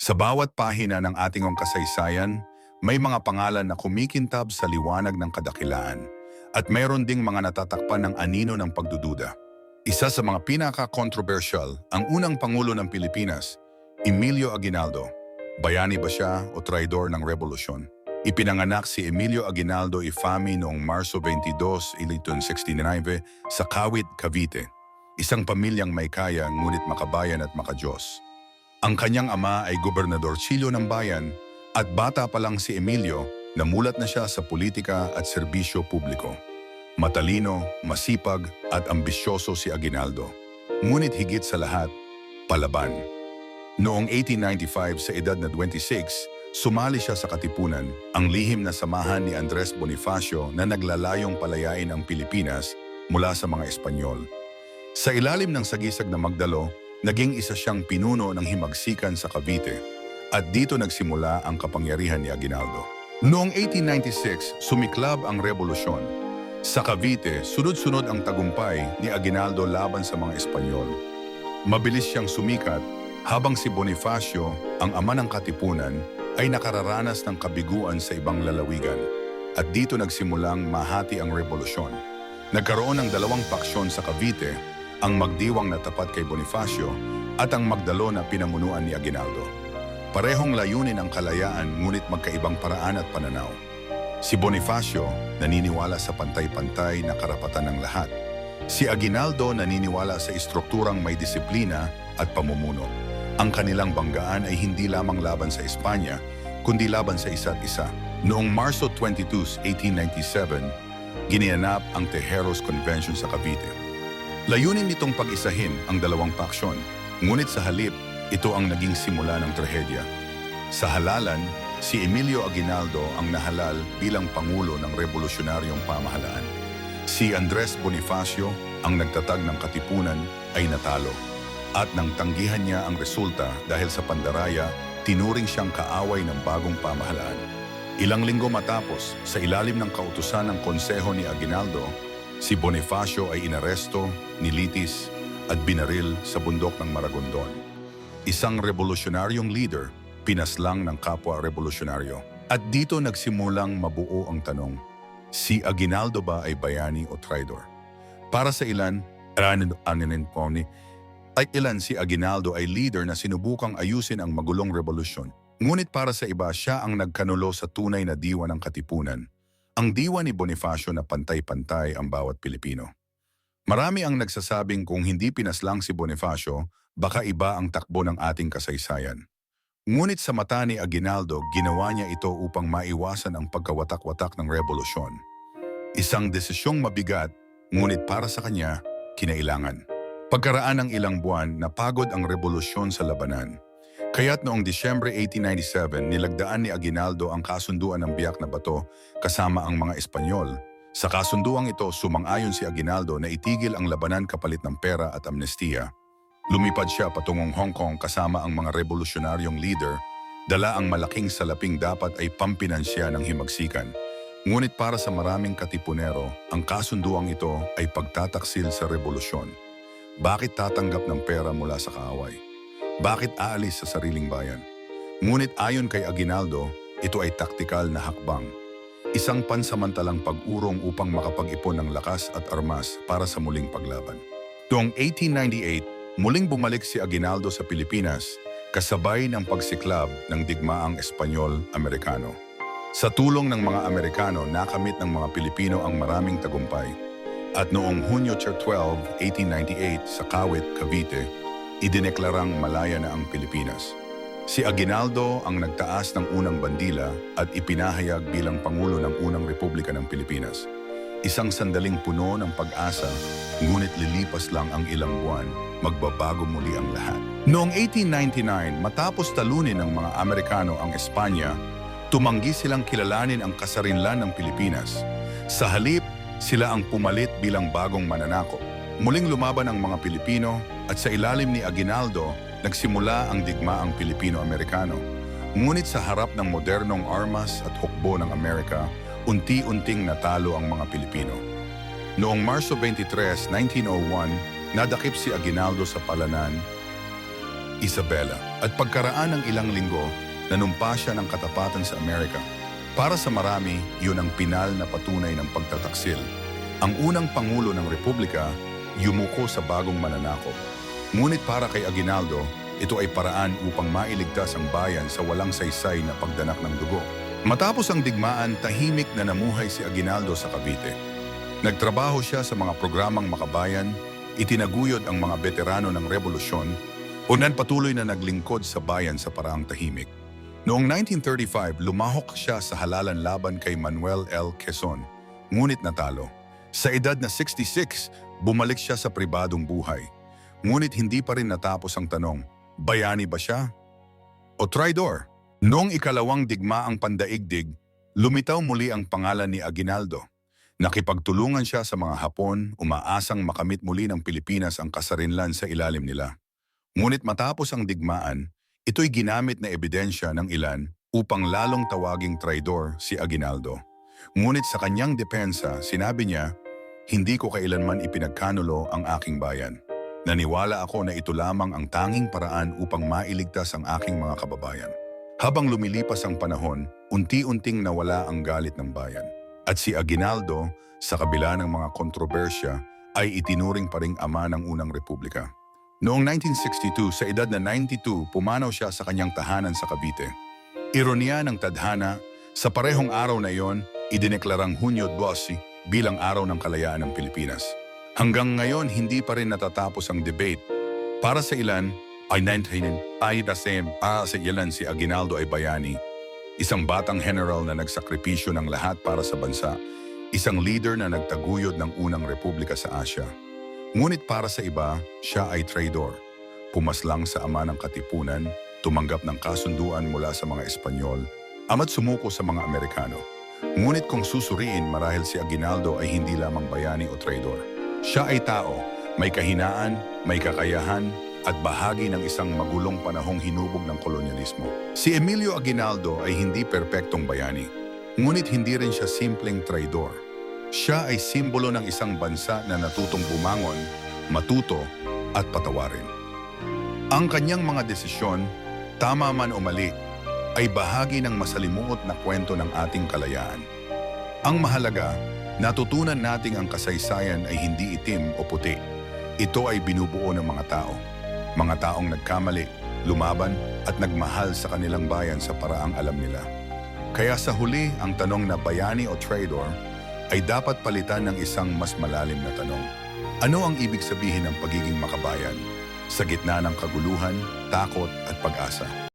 Sa bawat pahina ng ating kasaysayan, may mga pangalan na kumikintab sa liwanag ng kadakilaan at mayroon ding mga natatakpan ng anino ng pagdududa. Isa sa mga pinaka-controversial, ang unang Pangulo ng Pilipinas, Emilio Aguinaldo. Bayani ba siya o traidor ng revolusyon? Ipinanganak si Emilio Aguinaldo Ifami noong Marso 22, 1869 sa Kawit, Cavite. Isang pamilyang may kaya ngunit makabayan at makajos. Ang kanyang ama ay gobernador Chilo ng bayan at bata pa lang si Emilio, namulat na siya sa politika at serbisyo publiko. Matalino, masipag at ambisyoso si Aguinaldo. Ngunit higit sa lahat, palaban. Noong 1895 sa edad na 26, sumali siya sa Katipunan, ang lihim na samahan ni Andres Bonifacio na naglalayong palayain ang Pilipinas mula sa mga Espanyol. Sa ilalim ng sagisag na Magdalo, naging isa siyang pinuno ng himagsikan sa Cavite at dito nagsimula ang kapangyarihan ni Aguinaldo. Noong 1896, sumiklab ang revolusyon. Sa Cavite, sunod-sunod ang tagumpay ni Aguinaldo laban sa mga Espanyol. Mabilis siyang sumikat habang si Bonifacio, ang ama ng Katipunan, ay nakararanas ng kabiguan sa ibang lalawigan. At dito nagsimulang mahati ang revolusyon. Nagkaroon ng dalawang paksyon sa Cavite, ang magdiwang na tapat kay Bonifacio at ang Magdalo na pinamunuan ni Aguinaldo. Parehong layunin ang kalayaan ngunit magkaibang paraan at pananaw. Si Bonifacio naniniwala sa pantay-pantay na karapatan ng lahat. Si Aguinaldo naniniwala sa istrukturang may disiplina at pamumuno. Ang kanilang banggaan ay hindi lamang laban sa Espanya, kundi laban sa isa't isa. Noong Marso 22, 1897, ginianap ang Tejeros Convention sa Cavite. Layunin nitong pag-isahin ang dalawang paksyon, ngunit sa halip, ito ang naging simula ng trahedya. Sa halalan, si Emilio Aguinaldo ang nahalal bilang Pangulo ng Revolusyonaryong Pamahalaan. Si Andres Bonifacio, ang nagtatag ng katipunan, ay natalo. At nang tanggihan niya ang resulta dahil sa pandaraya, tinuring siyang kaaway ng bagong pamahalaan. Ilang linggo matapos, sa ilalim ng kautusan ng konseho ni Aguinaldo, si Bonifacio ay inaresto, nilitis, at binaril sa bundok ng Maragondon. Isang revolusyonaryong leader, pinaslang ng kapwa revolusyonaryo. At dito nagsimulang mabuo ang tanong, si Aguinaldo ba ay bayani o traitor? Para sa ilan, aninin po ni, ay ilan si Aguinaldo ay leader na sinubukang ayusin ang magulong revolusyon. Ngunit para sa iba, siya ang nagkanulo sa tunay na diwa ng katipunan. Ang diwa ni Bonifacio na pantay-pantay ang bawat Pilipino. Marami ang nagsasabing kung hindi pinaslang si Bonifacio, baka iba ang takbo ng ating kasaysayan. Ngunit sa mata ni Aguinaldo, ginawa niya ito upang maiwasan ang pagkawatak-watak ng revolusyon. Isang desisyong mabigat, ngunit para sa kanya, kinailangan. Pagkaraan ng ilang buwan, napagod ang revolusyon sa labanan. Kaya't noong Disyembre 1897, nilagdaan ni Aguinaldo ang kasunduan ng biyak na bato kasama ang mga Espanyol. Sa kasunduang ito, sumang-ayon si Aguinaldo na itigil ang labanan kapalit ng pera at amnestiya. Lumipad siya patungong Hong Kong kasama ang mga revolusyonaryong leader, dala ang malaking salaping dapat ay pampinansya ng himagsikan. Ngunit para sa maraming katipunero, ang kasunduang ito ay pagtataksil sa revolusyon. Bakit tatanggap ng pera mula sa kaaway? Bakit aalis sa sariling bayan? Ngunit ayon kay Aguinaldo, ito ay taktikal na hakbang. Isang pansamantalang pag-urong upang makapag-ipon ng lakas at armas para sa muling paglaban. Noong 1898, muling bumalik si Aguinaldo sa Pilipinas kasabay ng pagsiklab ng digmaang Espanyol-Amerikano. Sa tulong ng mga Amerikano, nakamit ng mga Pilipino ang maraming tagumpay. At noong Hunyo 12, 1898 sa Kawit, Cavite, idineklarang malaya na ang Pilipinas. Si Aguinaldo ang nagtaas ng unang bandila at ipinahayag bilang Pangulo ng unang Republika ng Pilipinas. Isang sandaling puno ng pag-asa, ngunit lilipas lang ang ilang buwan, magbabago muli ang lahat. Noong 1899, matapos talunin ng mga Amerikano ang Espanya, tumanggi silang kilalanin ang kasarinlan ng Pilipinas. Sa halip, sila ang pumalit bilang bagong mananako. Muling lumaban ang mga Pilipino at sa ilalim ni Aguinaldo, nagsimula ang digmaang Pilipino-Amerikano. Ngunit sa harap ng modernong armas at hukbo ng Amerika, unti-unting natalo ang mga Pilipino. Noong Marso 23, 1901, nadakip si Aguinaldo sa palanan Isabela. At pagkaraan ng ilang linggo, nanumpa siya ng katapatan sa Amerika. Para sa marami, yun ang pinal na patunay ng pagtataksil. Ang unang Pangulo ng Republika, yumuko sa bagong mananakop. Ngunit para kay Aguinaldo, ito ay paraan upang mailigtas ang bayan sa walang saysay na pagdanak ng dugo. Matapos ang digmaan, tahimik na namuhay si Aguinaldo sa Cavite. Nagtrabaho siya sa mga programang makabayan, itinaguyod ang mga veterano ng revolusyon, unan patuloy na naglingkod sa bayan sa paraang tahimik. Noong 1935, lumahok siya sa halalan laban kay Manuel L. Quezon, ngunit natalo. Sa edad na 66, bumalik siya sa pribadong buhay. Ngunit hindi pa rin natapos ang tanong, bayani ba siya? O traidor? Noong ikalawang digmaang pandaigdig, lumitaw muli ang pangalan ni Aguinaldo. Nakipagtulungan siya sa mga Hapon, umaasang makamit muli ng Pilipinas ang kasarinlan sa ilalim nila. Ngunit matapos ang digmaan, ito'y ginamit na ebidensya ng ilan upang lalong tawaging traidor si Aguinaldo. Ngunit sa kanyang depensa, sinabi niya, hindi ko kailanman ipinagkanulo ang aking bayan. Naniwala ako na ito lamang ang tanging paraan upang mailigtas ang aking mga kababayan. Habang lumilipas ang panahon, unti-unting nawala ang galit ng bayan. At si Aguinaldo, sa kabila ng mga kontrobersya, ay itinuring pa ring ama ng unang republika. Noong 1962, sa edad na 92, pumanaw siya sa kanyang tahanan sa Cavite. Ironiya ng tadhana, sa parehong araw na iyon, idineklarang Hunyo 12 bilang araw ng kalayaan ng Pilipinas. Hanggang ngayon, hindi pa rin natatapos ang debate. Para sa ilan, ay 19 ay same. Ah, sa ilan si Aguinaldo ay bayani. Isang batang general na nagsakripisyo ng lahat para sa bansa. Isang leader na nagtaguyod ng unang republika sa Asya. Ngunit para sa iba, siya ay traidor. Pumaslang sa ama ng katipunan, tumanggap ng kasunduan mula sa mga Espanyol, ama't sumuko sa mga Amerikano. Ngunit kung susuriin marahil si Aguinaldo ay hindi lamang bayani o traidor. Siya ay tao, may kahinaan, may kakayahan, at bahagi ng isang magulong panahong hinubog ng kolonyalismo. Si Emilio Aguinaldo ay hindi perpektong bayani, ngunit hindi rin siya simpleng traidor. Siya ay simbolo ng isang bansa na natutong bumangon, matuto, at patawarin. Ang kanyang mga desisyon, tama man o mali, ay bahagi ng masalimuot na kwento ng ating kalayaan. Ang mahalaga, natutunan nating ang kasaysayan ay hindi itim o puti. Ito ay binubuo ng mga tao. Mga taong nagkamali, lumaban at nagmahal sa kanilang bayan sa paraang alam nila. Kaya sa huli, ang tanong na bayani o traidor ay dapat palitan ng isang mas malalim na tanong. Ano ang ibig sabihin ng pagiging makabayan sa gitna ng kaguluhan, takot at pag-asa?